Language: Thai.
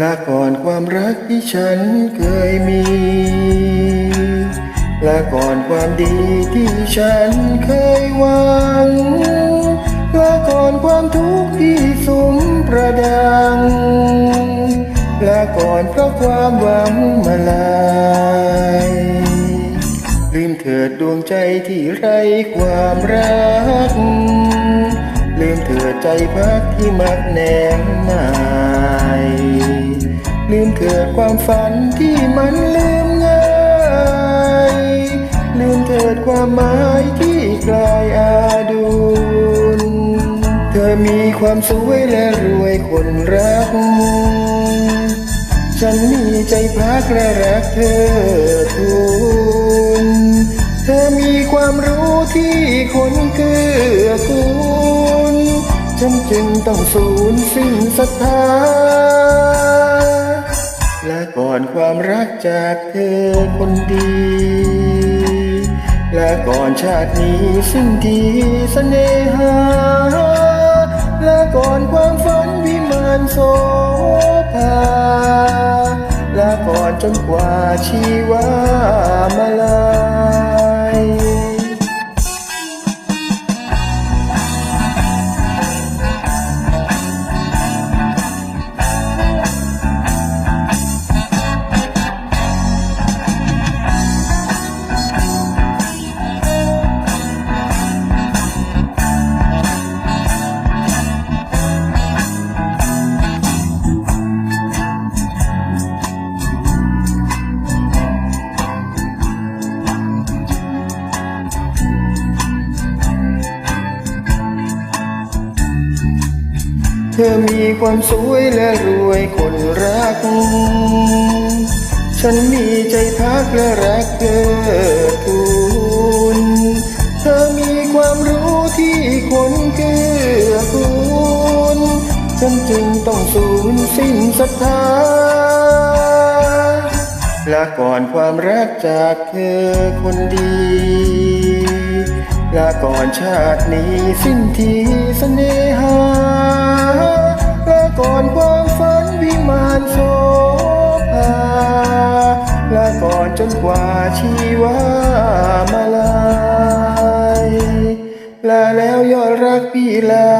ลาก่อนความรักที่ฉันเคยมีลาก่อนความดีที่ฉันเคยหวังลาก่อนความทุกข์ที่สมประดังลาก่อนเพราะความหวังมาลายลืมเถิดดวงใจที่ไร้ความรัก ลืมเถิดใจพักที่มักแนมนาย ลืมเถิดความฝันที่มันลืมง่ายลืมเถิดความหมายที่กลายอาดุลเธอมีความสวยและรวยคนรัก ฉันมีใจพักและรักเธอทุนเธอมีความรู้ที่คนเกื้อกูลฉันจึงต้องสูญสิ้นศรัทธา อนความรักจากเธอคนดี และก่อนชาตินี้สิ้นทีเสน่หา และก่อนความฝันวิมานโสภา และก่อนจนกว่าชีวามาลา เธอมีความสวยและรวยคนรัก ฉันมีใจพักและรักเธอทุนเธอมีความรู้ที่คนเกื้อกูลฉันจึงต้องสูญสิ้นศรัทธาลาก่อนความรักจากเธอคนดี ลาก่อนชาตินี้สิ้นทีเสน่หาลาก่อนความฝันวิมานโสภาลาก่อนจนกว่าชีวามาลายลาแล้วยอดรักพี่ลา